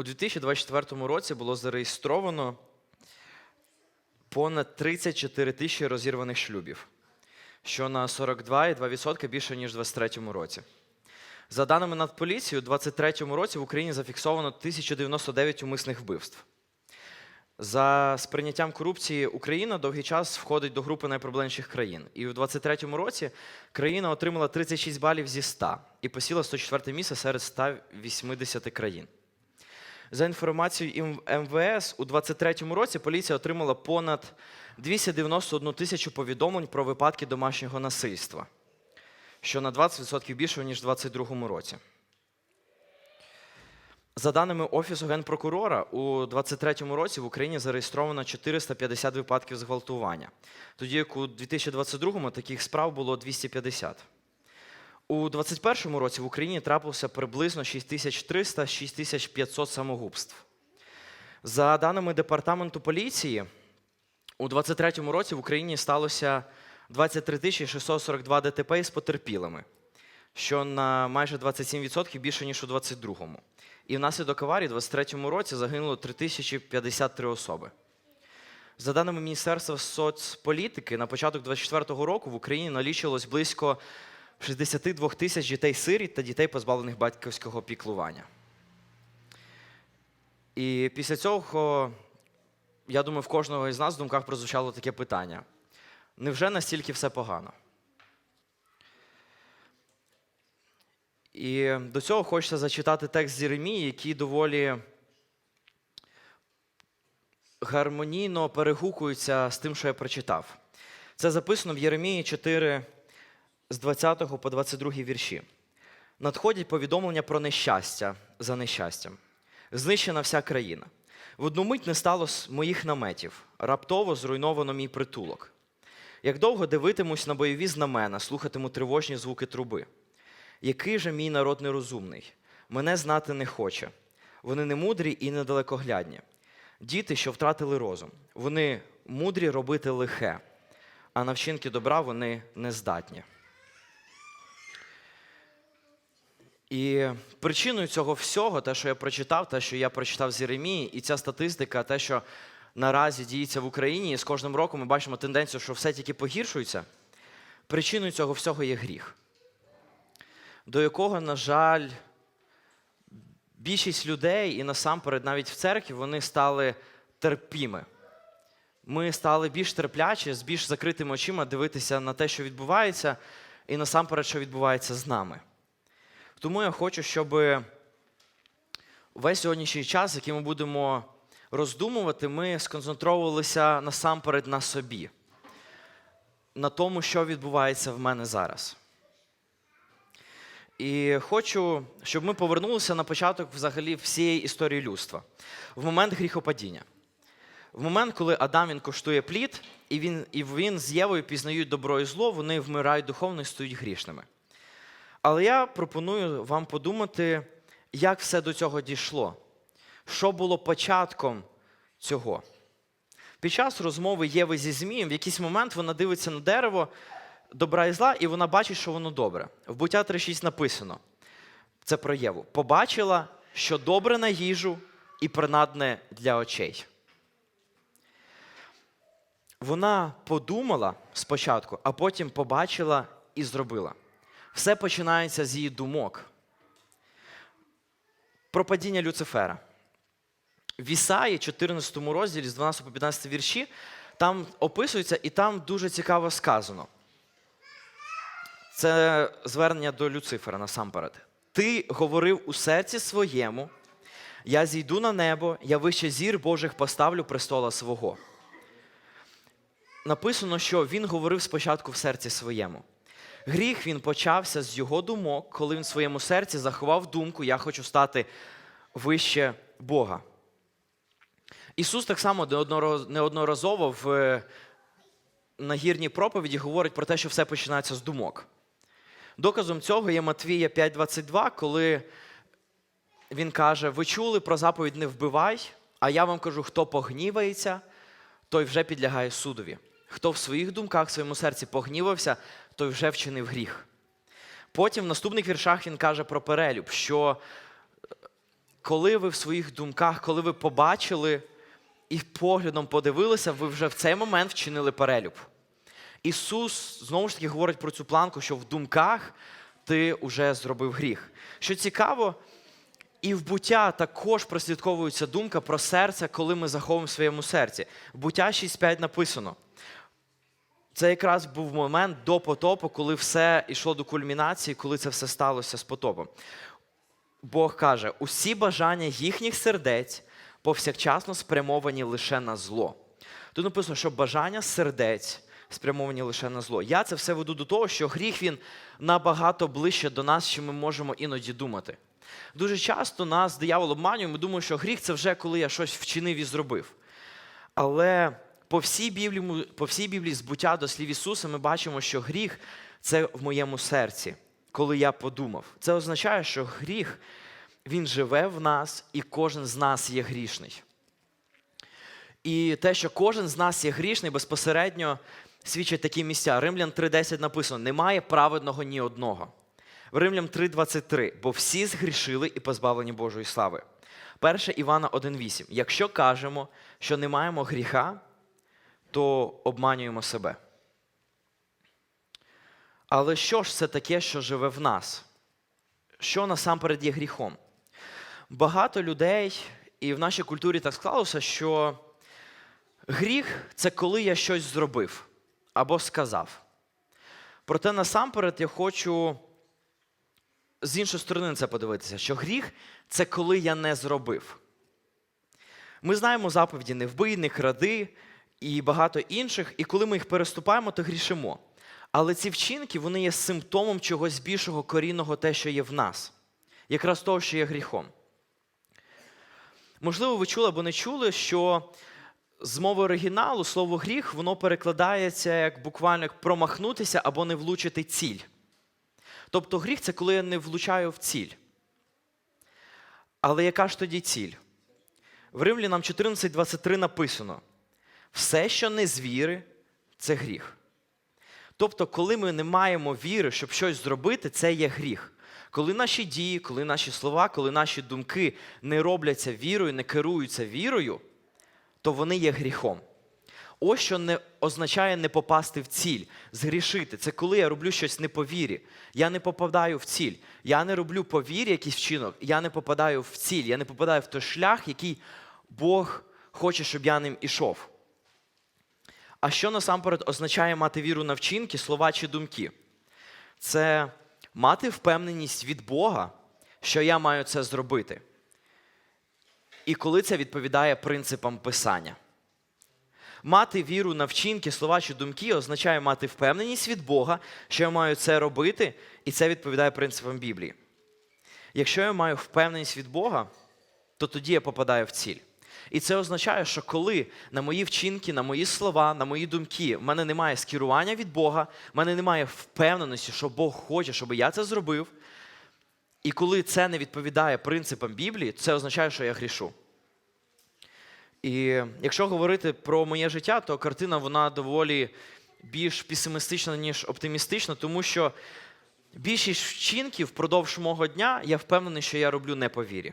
У 2024 році було зареєстровано понад 34 тисячі розірваних шлюбів, що на 42,2% більше, ніж у 2023 році. За даними Нацполіції, у 2023 році в Україні зафіксовано 1099 умисних вбивств. За сприйняттям корупції Україна довгий час входить до групи найпроблемніших країн. І у 2023 році країна отримала 36 балів зі 100 і посіла 104 місце серед 180 країн. За інформацією МВС, у 2023 році поліція отримала понад 291 тисячу повідомлень про випадки домашнього насильства, що на 20% більше, ніж у 2022 році. За даними Офісу генпрокурора, у 2023 році в Україні зареєстровано 450 випадків зґвалтування, тоді як у 2022 таких справ було 250. У 2021 році в Україні трапилося приблизно 6300-6500 самогубств. За даними департаменту поліції, у 2023 році в Україні сталося 23 642 ДТП із потерпілими, що на майже 27% більше, ніж у 2022. І внаслідок аварії у 2023 році загинуло 3053 особи. За даними Міністерства соцполітики, на початок 2024 року в Україні налічилось близько 62 тисяч дітей-сиріт та дітей, позбавлених батьківського піклування. І після цього, я думаю, в кожного із нас в думках прозвучало таке питання: невже настільки все погано? І до цього хочеться зачитати текст з Єремії, який доволі гармонійно перегукується з тим, що я прочитав. Це записано в Єремії 4 з 20 по 22 вірші. Надходять повідомлення про нещастя за нещастям. Знищена вся країна. В одну мить не стало с- моїх наметів, раптово зруйновано мій притулок. Як довго дивитимусь на бойові знамена, слухатиму тривожні звуки труби. Який же мій народ нерозумний? Мене знати не хоче. Вони не мудрі і недалекоглядні. Діти, що втратили розум. Вони мудрі робити лихе, а на вчинки добра вони не здатні. І причиною цього всього, те, що я прочитав, те, що я прочитав з Єремії, і ця статистика, те, що наразі діється в Україні, і з кожним роком ми бачимо тенденцію, що все тільки погіршується. Причиною цього всього є гріх, до якого, на жаль, більшість людей, і насамперед навіть в церкві, вони стали терпіми. Ми стали більш терплячі, з більш закритими очима дивитися на те, що відбувається, і насамперед, що відбувається з нами. Тому я хочу, щоб весь сьогоднішній час, який ми будемо роздумувати, ми сконцентровувалися насамперед на собі, на тому, що відбувається в мене зараз. І хочу, щоб ми повернулися на початок взагалі всієї історії людства, в момент гріхопадіння. В момент, коли Адам він коштує плід, і він, і він з Євою пізнають добро і зло, вони вмирають духовно і стають грішними. Але я пропоную вам подумати, як все до цього дійшло, що було початком цього. Під час розмови Єви зі Змієм, в якийсь момент вона дивиться на дерево добра і зла, і вона бачить, що воно добре. В буття 3.6 написано: це про Єву. Побачила, що добре на їжу і принадне для очей. Вона подумала спочатку, а потім побачила і зробила. Все починається з її думок. Про падіння Люцифера. В Ісаї, 14 розділі, з 12 по 15 вірші, там описується і там дуже цікаво сказано. Це звернення до Люцифера насамперед. Ти говорив у серці своєму, я зійду на небо, я вище зір Божих поставлю престола свого. Написано, що він говорив спочатку в серці своєму. Гріх він почався з його думок, коли він в своєму серці заховав думку, я хочу стати вище Бога. Ісус так само неодноразово в е, нагірній проповіді говорить про те, що все починається з думок. Доказом цього є Матвія 5:22, коли він каже: Ви чули про заповідь не вбивай, а я вам кажу, хто погнівається, той вже підлягає судові. Хто в своїх думках, в своєму серці погнівався, той вже вчинив гріх. Потім в наступних віршах він каже про перелюб, що коли ви в своїх думках, коли ви побачили і поглядом подивилися, ви вже в цей момент вчинили перелюб. Ісус знову ж таки говорить про цю планку, що в думках ти вже зробив гріх. Що цікаво, і в буття також прослідковується думка про серце, коли ми заховуємо в своєму серці. В буття 6.5 написано. Це якраз був момент до потопу, коли все йшло до кульмінації, коли це все сталося з потопом. Бог каже: усі бажання їхніх сердець повсякчасно спрямовані лише на зло. Тут написано, що бажання сердець спрямовані лише на зло. Я це все веду до того, що гріх він набагато ближче до нас, чим ми можемо іноді думати. Дуже часто нас диявол обманює, ми думаємо, що гріх це вже коли я щось вчинив і зробив. Але по всій Біблії, по всій Біблії з до слів Ісуса ми бачимо, що гріх це в моєму серці, коли я подумав. Це означає, що гріх він живе в нас, і кожен з нас є грішний. І те, що кожен з нас є грішний, безпосередньо свідчать такі місця. Римлян 3:10 написано: немає праведного ні одного. В Римлян 3:23, бо всі згрішили і позбавлені Божої слави. 1 Івана 1:8. Якщо кажемо, що не маємо гріха, то обманюємо себе. Але що ж це таке, що живе в нас? Що насамперед є гріхом? Багато людей, і в нашій культурі так склалося, що гріх це коли я щось зробив або сказав. Проте насамперед я хочу з іншої сторони на це подивитися, що гріх це коли я не зробив. Ми знаємо заповіді не вбий, не кради і багато інших, і коли ми їх переступаємо, то грішимо. Але ці вчинки вони є симптомом чогось більшого корінного, те, що є в нас, якраз того, що є гріхом. Можливо, ви чули або не чули, що з мови оригіналу слово гріх воно перекладається як буквально як промахнутися або не влучити ціль. Тобто гріх це коли я не влучаю в ціль. Але яка ж тоді ціль? В Римлянам 14.23 написано: все, що не з віри, це гріх. Тобто, коли ми не маємо віри, щоб щось зробити, це є гріх. Коли наші дії, коли наші слова, коли наші думки не робляться вірою, не керуються вірою, то вони є гріхом. Ось що не означає не попасти в ціль, згрішити. Це коли я роблю щось не по вірі. Я не попадаю в ціль. Я не роблю по вірі якийсь вчинок, я не попадаю в ціль, я не попадаю в той шлях, який Бог хоче, щоб я ним ішов. А що насамперед означає мати віру на вчинки, слова чи думки? Це мати впевненість від Бога, що я маю це зробити. І коли це відповідає принципам Писання. Мати віру на вчинки, слова чи думки означає мати впевненість від Бога, що я маю це робити, і це відповідає принципам Біблії. Якщо я маю впевненість від Бога, то тоді я попадаю в ціль. І це означає, що коли на мої вчинки, на мої слова, на мої думки в мене немає скерування від Бога, в мене немає впевненості, що Бог хоче, щоб я це зробив. І коли це не відповідає принципам Біблії, це означає, що я грішу. І якщо говорити про моє життя, то картина вона доволі більш песимістична, ніж оптимістична, тому що більшість вчинків впродовж мого дня я впевнений, що я роблю не по вірі.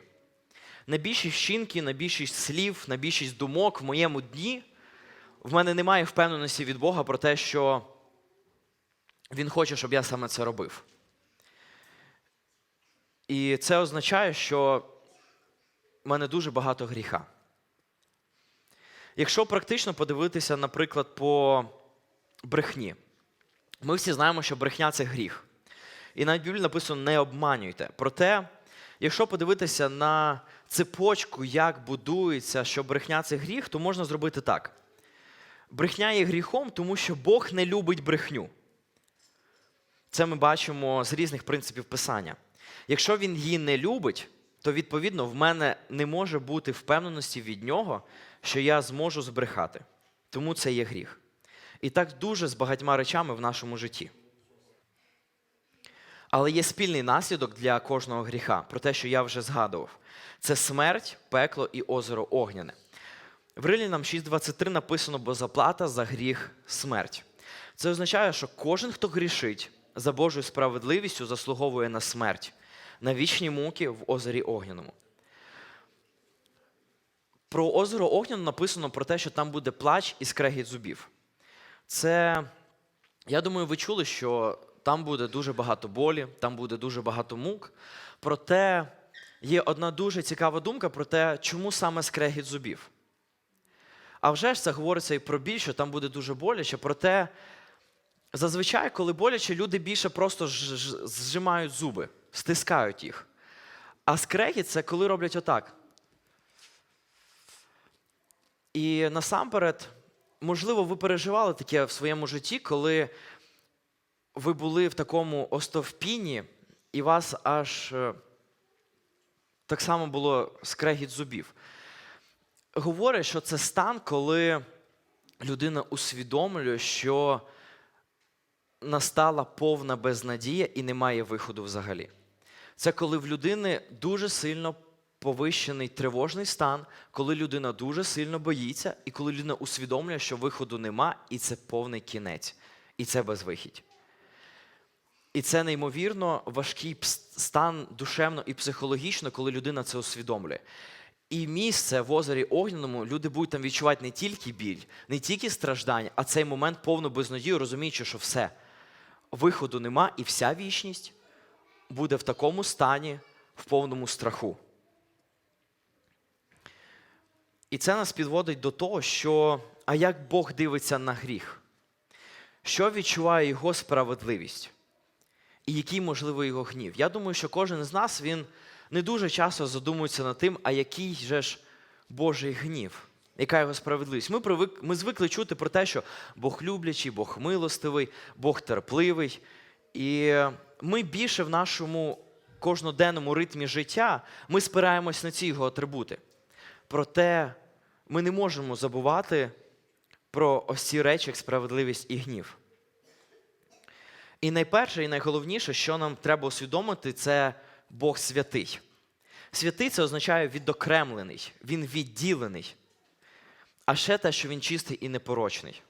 На більшість вчинків, на більшість слів, на більшість думок в моєму дні в мене немає впевненості від Бога про те, що Він хоче, щоб я саме це робив. І це означає, що в мене дуже багато гріха. Якщо практично подивитися, наприклад, по брехні, ми всі знаємо, що брехня це гріх. І навіть в Біблії написано не обманюйте. Проте, якщо подивитися на цепочку, як будується, що брехня це гріх, то можна зробити так. Брехня є гріхом, тому що Бог не любить брехню. Це ми бачимо з різних принципів писання. Якщо він її не любить, то відповідно в мене не може бути впевненості від нього, що я зможу збрехати. Тому це є гріх. І так дуже з багатьма речами в нашому житті. Але є спільний наслідок для кожного гріха, про те, що я вже згадував. Це смерть, пекло і озеро Огняне. В Рилінам 6.23 написано, бо заплата за гріх смерть. Це означає, що кожен, хто грішить за Божою справедливістю, заслуговує на смерть, на вічні муки в озері Огняному. Про озеро Огняно написано про те, що там буде плач і скрегіт зубів. Це, я думаю, ви чули, що там буде дуже багато болі, там буде дуже багато мук. Проте є одна дуже цікава думка про те, чому саме скрегіт зубів. А вже ж це говориться і про біль, що там буде дуже боляче, проте зазвичай, коли боляче, люди більше просто зжимають зуби, стискають їх. А скрегіт це коли роблять отак. І насамперед, можливо, ви переживали таке в своєму житті, коли ви були в такому остовпінні, і вас аж е, так само було скрегіт зубів. Говорять, що це стан, коли людина усвідомлює, що настала повна безнадія і немає виходу взагалі. Це коли в людини дуже сильно повищений тривожний стан, коли людина дуже сильно боїться, і коли людина усвідомлює, що виходу нема, і це повний кінець, і це безвихідь. І це неймовірно важкий стан душевно і психологічно, коли людина це усвідомлює. І місце в озері Огняному люди будуть там відчувати не тільки біль, не тільки страждання, а цей момент повну безнадію, розуміючи, що все, виходу нема, і вся вічність буде в такому стані, в повному страху. І це нас підводить до того, що а як Бог дивиться на гріх? Що відчуває його справедливість? І який, можливо, його гнів? Я думаю, що кожен з нас він не дуже часто задумується над тим, а який же ж Божий гнів, яка його справедливість. Ми, привик, ми звикли чути про те, що Бог люблячий, Бог милостивий, Бог терпливий. І ми більше в нашому кожноденному ритмі життя ми спираємось на ці його атрибути. Проте ми не можемо забувати про ось ці речі, як справедливість і гнів. І найперше, і найголовніше, що нам треба усвідомити, це Бог святий. Святий це означає відокремлений, він відділений. А ще те, що він чистий і непорочний.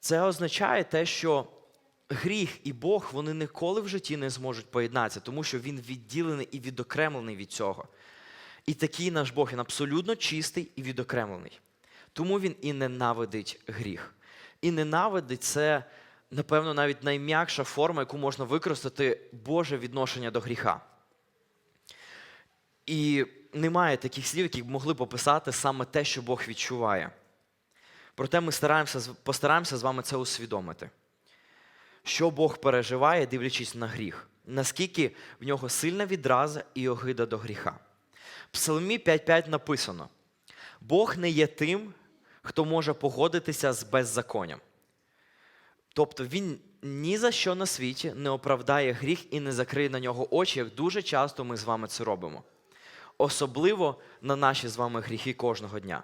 Це означає те, що гріх і Бог вони ніколи в житті не зможуть поєднатися, тому що він відділений і відокремлений від цього. І такий наш Бог він абсолютно чистий і відокремлений. Тому він і ненавидить гріх. І ненавидить це, напевно, навіть найм'якша форма, яку можна використати Боже відношення до гріха. І немає таких слів, які б могли б описати саме те, що Бог відчуває. Проте ми стараємося, постараємося з вами це усвідомити. Що Бог переживає, дивлячись на гріх, наскільки в нього сильна відраза і огида до гріха. В Псалмі 5.5 написано: Бог не є тим, хто може погодитися з беззаконням. Тобто він ні за що на світі не оправдає гріх і не закриє на нього очі, як дуже часто ми з вами це робимо. Особливо на наші з вами гріхи кожного дня.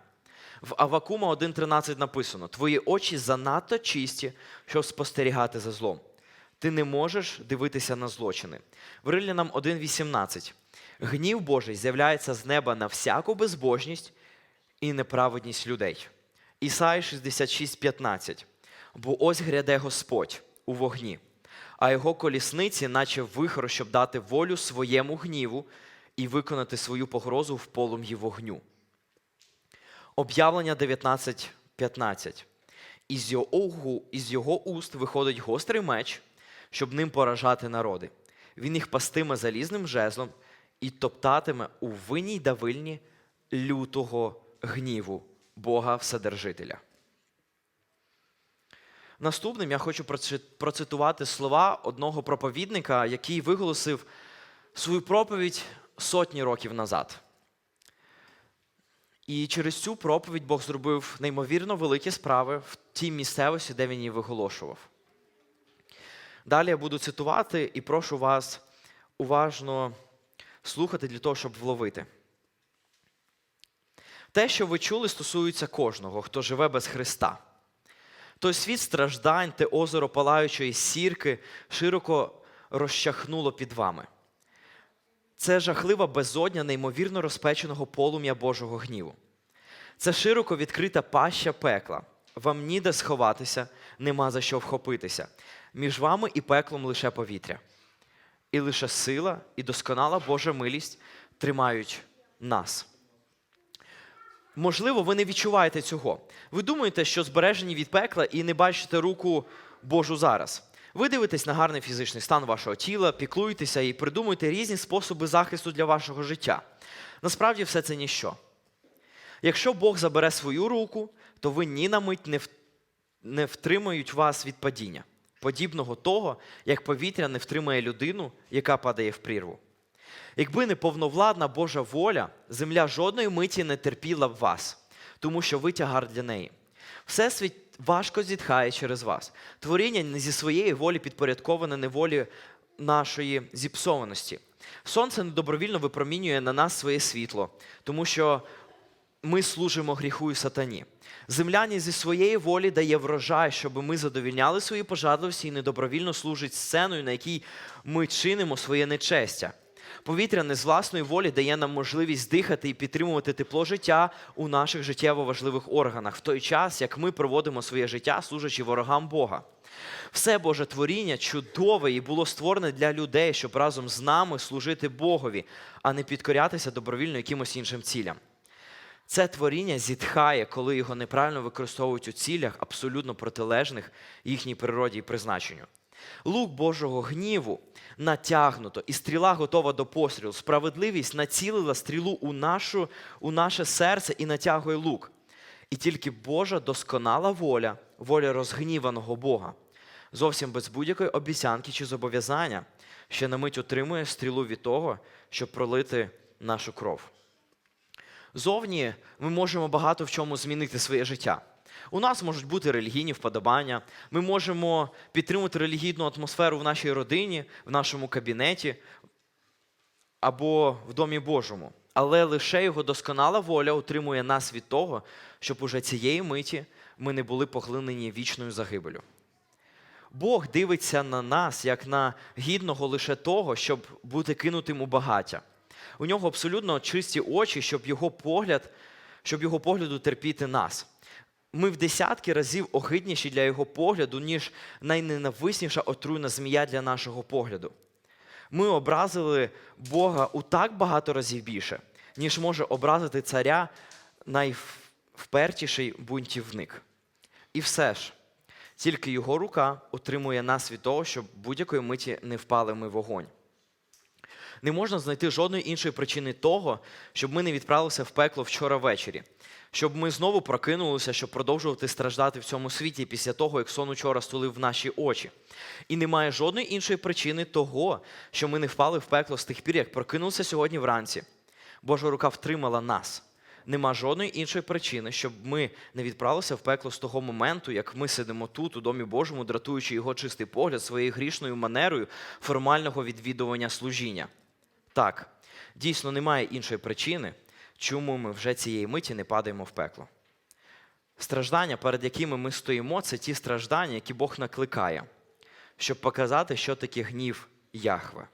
В Авакума 1.13 написано: Твої очі занадто чисті, щоб спостерігати за злом. Ти не можеш дивитися на злочини. В Рилянам 1.18. Гнів Божий з'являється з неба на всяку безбожність і неправедність людей. Ісаї 66.15. Бо ось гряде Господь у вогні, а його колісниці, наче вихор, щоб дати волю своєму гніву і виконати свою погрозу в полум'ї вогню. Об'явлення 19.15. Із його, із його уст виходить гострий меч, щоб ним поражати народи. Він їх пастиме залізним жезлом і топтатиме у винній давильні лютого гніву Бога Вседержителя. Наступним я хочу процитувати слова одного проповідника, який виголосив свою проповідь сотні років назад. І через цю проповідь Бог зробив неймовірно великі справи в тій місцевості, де він її виголошував. Далі я буду цитувати і прошу вас уважно слухати для того, щоб вловити. Те, що ви чули, стосується кожного, хто живе без Христа. Той світ страждань, те озеро палаючої сірки широко розчахнуло під вами. Це жахлива безодня неймовірно розпеченого полум'я Божого гніву. Це широко відкрита паща пекла. Вам ніде сховатися, нема за що вхопитися. Між вами і пеклом лише повітря. І лише сила і досконала Божа милість тримають нас. Можливо, ви не відчуваєте цього. Ви думаєте, що збережені від пекла і не бачите руку Божу зараз. Ви дивитесь на гарний фізичний стан вашого тіла, піклуєтеся і придумуєте різні способи захисту для вашого життя. Насправді все це ніщо. Якщо Бог забере свою руку, то ви ні на мить не, втримають вас від падіння, подібного того, як повітря не втримає людину, яка падає в прірву. Якби не повновладна Божа воля, земля жодної миті не терпіла б вас, тому що ви тягар для неї. Всесвіт важко зітхає через вас. Творіння не зі своєї волі підпорядковане неволі нашої зіпсованості. Сонце недобровільно випромінює на нас своє світло, тому що ми служимо гріху і сатані. Земляні зі своєї волі дає врожай, щоб ми задовільняли свої пожадливості і недобровільно служить сценою, на якій ми чинимо своє нечестя. Повітря не з власної волі дає нам можливість дихати і підтримувати тепло життя у наших життєво важливих органах, в той час, як ми проводимо своє життя, служачи ворогам Бога. Все Боже творіння чудове і було створене для людей, щоб разом з нами служити Богові, а не підкорятися добровільно якимось іншим цілям. Це творіння зітхає, коли його неправильно використовують у цілях, абсолютно протилежних їхній природі і призначенню. Лук Божого гніву натягнуто, і стріла готова до пострілу. Справедливість націлила стрілу у, нашу, у наше серце і натягує лук. І тільки Божа досконала воля, воля розгніваного Бога, зовсім без будь-якої обіцянки чи зобов'язання, ще на мить утримує стрілу від того, щоб пролити нашу кров. Зовні ми можемо багато в чому змінити своє життя. У нас можуть бути релігійні вподобання, ми можемо підтримувати релігійну атмосферу в нашій родині, в нашому кабінеті або в Домі Божому. Але лише його досконала воля утримує нас від того, щоб уже цієї миті ми не були поглинені вічною загибелю. Бог дивиться на нас як на гідного лише того, щоб бути кинутим у багаття. У нього абсолютно чисті очі, щоб його погляд, щоб його погляду терпіти нас. Ми в десятки разів огидніші для його погляду, ніж найненависніша отруйна змія для нашого погляду. Ми образили Бога у так багато разів більше, ніж може образити царя найвпертіший бунтівник. І все ж, тільки його рука утримує нас від того, щоб будь-якої миті не впали ми вогонь. Не можна знайти жодної іншої причини того, щоб ми не відправилися в пекло вчора ввечері, щоб ми знову прокинулися, щоб продовжувати страждати в цьому світі після того, як сон учора стулив в наші очі. І немає жодної іншої причини того, що ми не впали в пекло з тих пір, як прокинулися сьогодні вранці. Божа рука втримала нас. Нема жодної іншої причини, щоб ми не відправилися в пекло з того моменту, як ми сидимо тут, у домі Божому, дратуючи його чистий погляд своєю грішною манерою формального відвідування служіння. Так, дійсно немає іншої причини, чому ми вже цієї миті не падаємо в пекло. Страждання, перед якими ми стоїмо, це ті страждання, які Бог накликає, щоб показати, що таке гнів Яхве.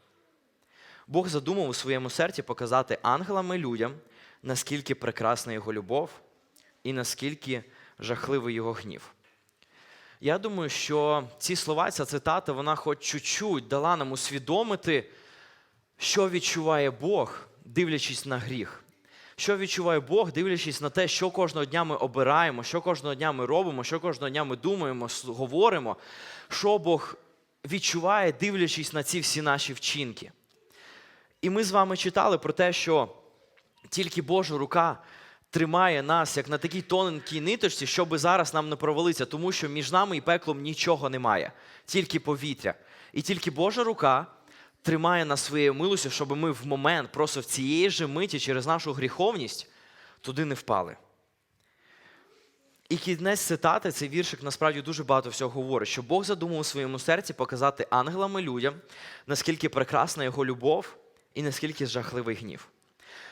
Бог задумав у своєму серці показати ангелам і людям, наскільки прекрасна його любов і наскільки жахливий його гнів. Я думаю, що ці слова, ця цитата, вона хоч чуть-чуть дала нам усвідомити, що відчуває Бог, дивлячись на гріх. Що відчуває Бог, дивлячись на те, що кожного дня ми обираємо, що кожного дня ми робимо, що кожного дня ми думаємо, говоримо, що Бог відчуває, дивлячись на ці всі наші вчинки. І ми з вами читали про те, що тільки Божа рука тримає нас як на такій тоненькій ниточці, щоб зараз нам не провалитися, тому що між нами і пеклом нічого немає, тільки повітря. І тільки Божа рука тримає нас своєю милостю, щоб ми в момент, просто в цієї ж миті через нашу гріховність туди не впали. І кінець цитати, цей віршик насправді дуже багато всього говорить, що Бог задумав у своєму серці показати ангелам і людям, наскільки прекрасна його любов і наскільки жахливий гнів.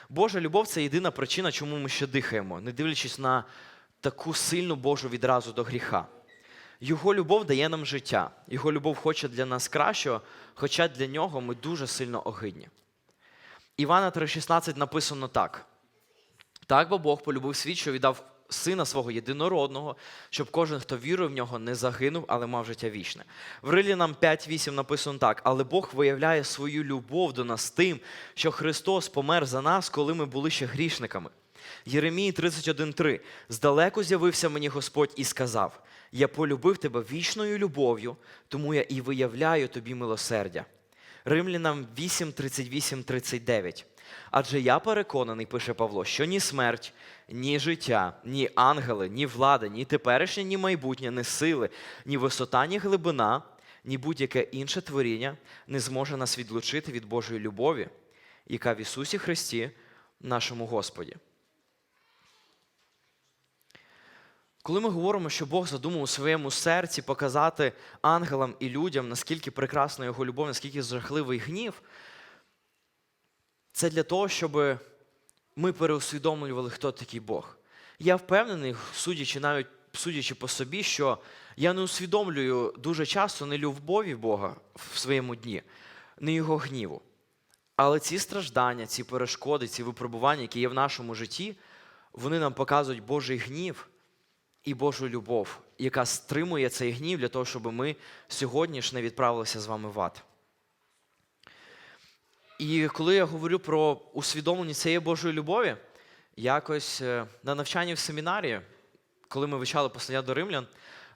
Божа любов це єдина причина, чому ми ще дихаємо, не дивлячись на таку сильну Божу відразу до гріха. Його любов дає нам життя, його любов хоче для нас кращого, хоча для нього ми дуже сильно огидні. Івана 3,16 написано так: так бо Бог полюбив світ, що віддав сина свого єдинородного, щоб кожен, хто вірує в нього, не загинув, але мав життя вічне. В Рилінам 5.8 написано так: але Бог виявляє свою любов до нас тим, що Христос помер за нас, коли ми були ще грішниками. Єремії 31.3. Здалеку з'явився мені Господь і сказав: Я полюбив тебе вічною любов'ю, тому я і виявляю тобі милосердя. Римлянам 8, 38, 39. Адже я переконаний, пише Павло, що ні смерть, ні життя, ні ангели, ні влада, ні теперішнє, ні майбутнє, ні сили, ні висота, ні глибина, ні будь-яке інше творіння не зможе нас відлучити від Божої любові, яка в Ісусі Христі, нашому Господі. Коли ми говоримо, що Бог задумав у своєму серці показати ангелам і людям, наскільки прекрасна його любов, наскільки жахливий гнів, це для того, щоб ми переусвідомлювали, хто такий Бог. Я впевнений, судячи навіть судячи по собі, що я не усвідомлюю дуже часто не любові Бога в своєму дні, не його гніву. Але ці страждання, ці перешкоди, ці випробування, які є в нашому житті, вони нам показують Божий гнів і Божу любов, яка стримує цей гнів для того, щоб ми сьогодні ж не відправилися з вами в ад. І коли я говорю про усвідомлення цієї Божої любові, якось е, на навчанні в семінарі, коли ми вивчали послання до римлян,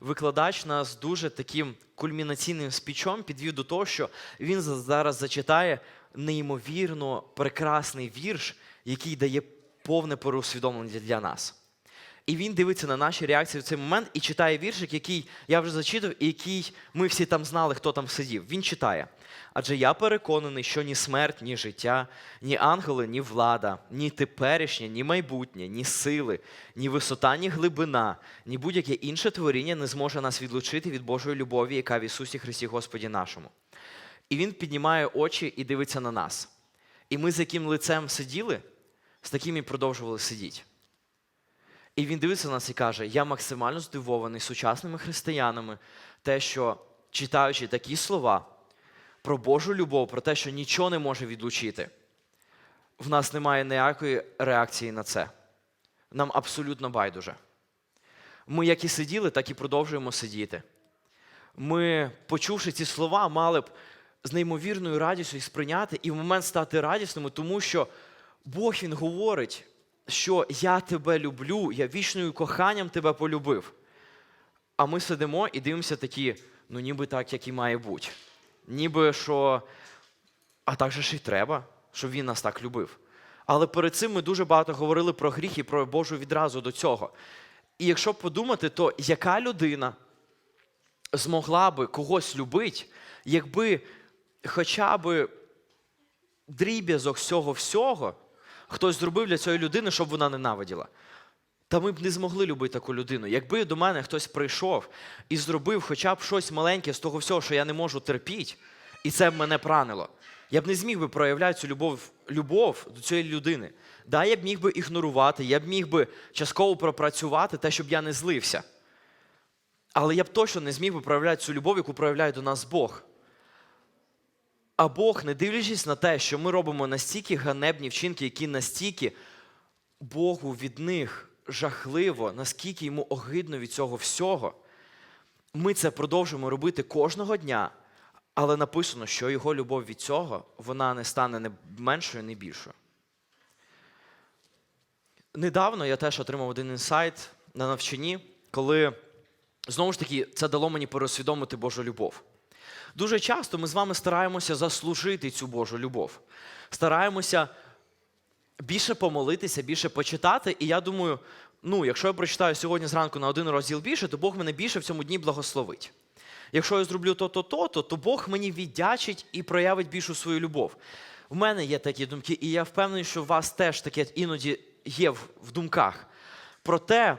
викладач нас дуже таким кульмінаційним спічом підвів до того, що він зараз зачитає неймовірно прекрасний вірш, який дає повне переусвідомлення для нас. І він дивиться на наші реакції в цей момент і читає віршик, який я вже зачитав, і який ми всі там знали, хто там сидів. Він читає. Адже я переконаний, що ні смерть, ні життя, ні ангели, ні влада, ні теперішнє, ні майбутнє, ні сили, ні висота, ні глибина, ні будь-яке інше творіння не зможе нас відлучити від Божої любові, яка в Ісусі Христі Господі нашому. І він піднімає очі і дивиться на нас. І ми з яким лицем сиділи, з таким і продовжували сидіти. І він дивиться на нас і каже: Я максимально здивований сучасними християнами, те, що читаючи такі слова про Божу любов, про те, що нічого не може відлучити, в нас немає ніякої реакції на це. Нам абсолютно байдуже. Ми як і сиділи, так і продовжуємо сидіти. Ми, почувши ці слова, мали б з неймовірною радістю їх сприйняти і в момент стати радісними, тому що Бог Він говорить, що я тебе люблю, я вічною коханням тебе полюбив. А ми сидимо і дивимося такі, ну ніби так, як і має бути. Ніби що, а так же ж і треба, щоб він нас так любив. Але перед цим ми дуже багато говорили про гріх і про Божу відразу до цього. І якщо подумати, то яка людина змогла би когось любити, якби хоча б дріб'язок всього всього хтось зробив для цієї людини, щоб вона ненавиділа. Та ми б не змогли любити таку людину. Якби до мене хтось прийшов і зробив хоча б щось маленьке з того всього, що я не можу терпіти, і це б мене пранило, я б не зміг би проявляти цю любов, любов до цієї людини. Да, я б міг би ігнорувати, я б міг би частково пропрацювати те, щоб я не злився. Але я б точно не зміг би проявляти цю любов, яку проявляє до нас Бог. А Бог, не дивлячись на те, що ми робимо настільки ганебні вчинки, які настільки Богу від них жахливо, наскільки йому огидно від цього всього, ми це продовжуємо робити кожного дня, але написано, що його любов від цього вона не стане не меншою, не більшою. Недавно я теж отримав один інсайт на навчанні, коли знову ж таки це дало мені переосвідомити Божу любов. Дуже часто ми з вами стараємося заслужити цю Божу любов. Стараємося більше помолитися, більше почитати. І я думаю, ну, якщо я прочитаю сьогодні зранку на один розділ більше, то Бог мене більше в цьому дні благословить. Якщо я зроблю то-то, то-то, то Бог мені віддячить і проявить більшу свою любов. В мене є такі думки, і я впевнений, що у вас теж таке іноді є в, думках. Проте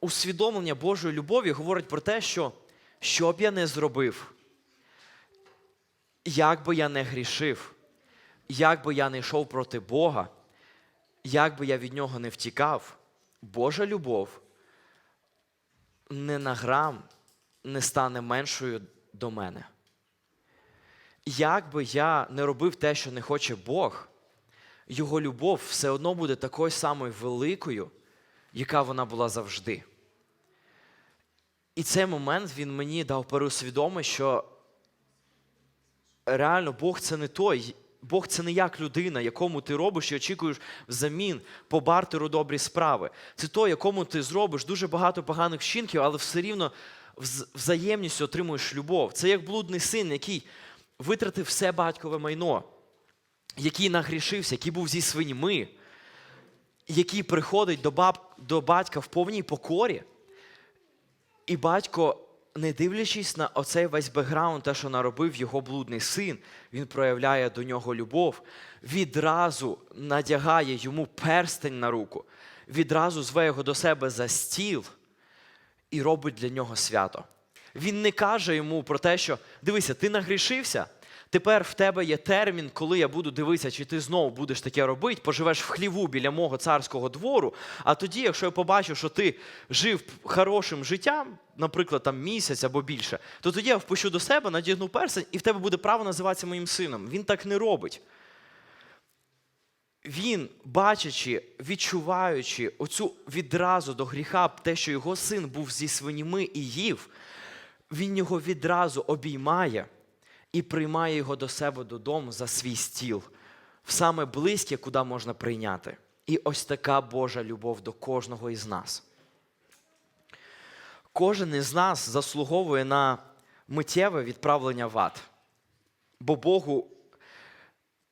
усвідомлення Божої любові говорить про те, що що б я не зробив, як би я не грішив, як би я не йшов проти Бога, як би я від нього не втікав, Божа любов не на грам не стане меншою до мене. Як би я не робив те, що не хоче Бог, Його любов все одно буде такою самою великою, яка вона була завжди. І цей момент він мені дав переусвідомити, що реально Бог це не той, Бог це не як людина, якому ти робиш і очікуєш взамін по бартеру добрі справи. Це той, якому ти зробиш дуже багато поганих вчинків, але все рівно вз- взаємністю отримуєш любов. Це як блудний син, який витратив все батькове майно, який нагрішився, який був зі свиньми, який приходить до, баб, до батька в повній покорі. І батько, не дивлячись на оцей весь бекграунд, те, що наробив його блудний син, він проявляє до нього любов, відразу надягає йому перстень на руку, відразу зве його до себе за стіл і робить для нього свято. Він не каже йому про те, що дивися, ти нагрішився. Тепер в тебе є термін, коли я буду дивитися, чи ти знову будеш таке робити, поживеш в хліву біля мого царського двору. А тоді, якщо я побачу, що ти жив хорошим життям, наприклад, там місяць або більше, то тоді я впущу до себе, надягну персень, і в тебе буде право називатися моїм сином. Він так не робить. Він, бачачи, відчуваючи оцю відразу до гріха, те, що його син був зі свиніми і їв, він його відразу обіймає і приймає його до себе додому за свій стіл, в саме близьке, куди можна прийняти. І ось така Божа любов до кожного із нас. Кожен із нас заслуговує на миттєве відправлення в ад. Бо Богу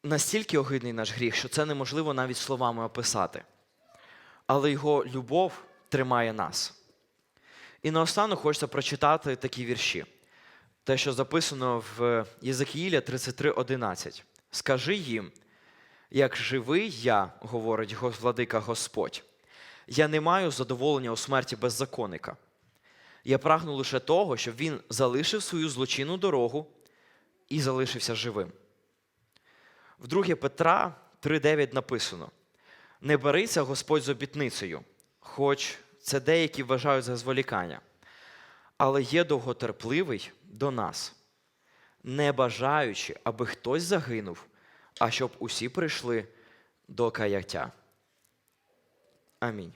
настільки огидний наш гріх, що це неможливо навіть словами описати. Але Його любов тримає нас. І наостанок хочеться прочитати такі вірші. Те, що записано в Єзекіїля 33.11. Скажи їм, як живий я, говорить владика Господь, я не маю задоволення у смерті беззаконника. Я прагну лише того, щоб він залишив свою злочинну дорогу і залишився живим. В 2 Петра 3.9 написано: Не берися Господь з обітницею, хоч це деякі вважають за зволікання, але є довготерпливий до нас, не бажаючи, аби хтось загинув, а щоб усі прийшли до каяття. Амінь.